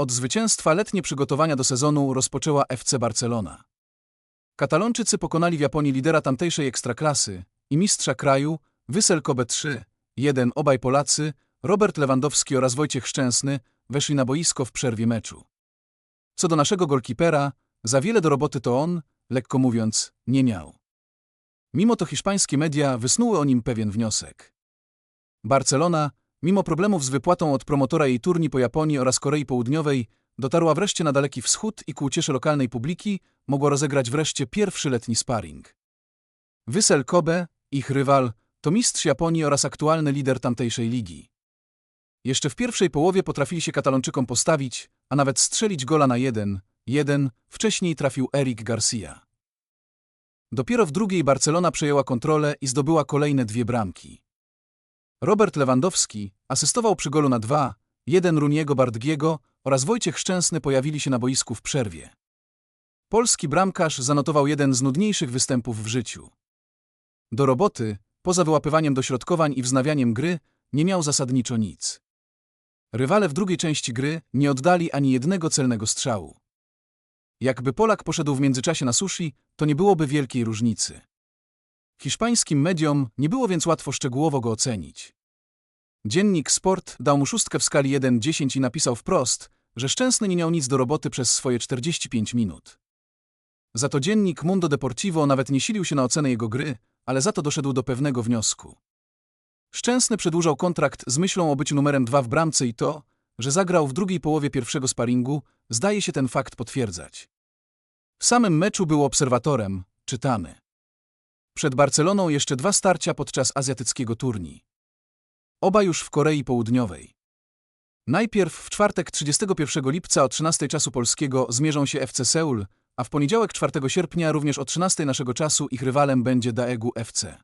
Od zwycięstwa letnie przygotowania do sezonu rozpoczęła FC Barcelona. Katalończycy pokonali w Japonii lidera tamtejszej ekstraklasy i mistrza kraju Wysel Kobe 3, 1 obaj Polacy, Robert Lewandowski oraz Wojciech Szczęsny weszli na boisko w przerwie meczu. Co do naszego golkipera, za wiele do roboty to on, lekko mówiąc, nie miał. Mimo to hiszpańskie media wysnuły o nim pewien wniosek. Barcelona, mimo problemów z wypłatą od promotora jej turni po Japonii oraz Korei Południowej, dotarła wreszcie na Daleki Wschód i ku uciesze lokalnej publiki mogła rozegrać wreszcie pierwszy letni sparring. Wysel Kobe, ich rywal, to mistrz Japonii oraz aktualny lider tamtejszej ligi. Jeszcze w pierwszej połowie potrafili się Katalończykom postawić, a nawet strzelić gola na jeden, jeden, wcześniej trafił Eric Garcia. Dopiero w drugiej Barcelona przejęła kontrolę i zdobyła kolejne dwie bramki. Robert Lewandowski asystował przy golu na dwa, jeden Runiego Bardgiego oraz Wojciech Szczęsny pojawili się na boisku w przerwie. Polski bramkarz zanotował jeden z nudniejszych występów w życiu. Do roboty, poza wyłapywaniem dośrodkowań i wznawianiem gry, nie miał zasadniczo nic. Rywale w drugiej części gry nie oddali ani jednego celnego strzału. Jakby Polak poszedł w międzyczasie na sushi, to nie byłoby wielkiej różnicy. Hiszpańskim mediom nie było więc łatwo szczegółowo go ocenić. Dziennik Sport dał mu szóstkę w skali 1-10 i napisał wprost, że Szczęsny nie miał nic do roboty przez swoje 45 minut. Za to dziennik Mundo Deportivo nawet nie silił się na ocenę jego gry, ale za to doszedł do pewnego wniosku. Szczęsny przedłużał kontrakt z myślą o byciu numerem 2 w bramce i to, że zagrał w drugiej połowie pierwszego sparingu, zdaje się ten fakt potwierdzać. W samym meczu był obserwatorem, czytamy. Przed Barceloną jeszcze dwa starcia podczas azjatyckiego turni. Oba już w Korei Południowej. Najpierw w czwartek 31 lipca o 13 czasu polskiego zmierzą się FC Seul, a w poniedziałek 4 sierpnia również o 13 naszego czasu ich rywalem będzie Daegu FC.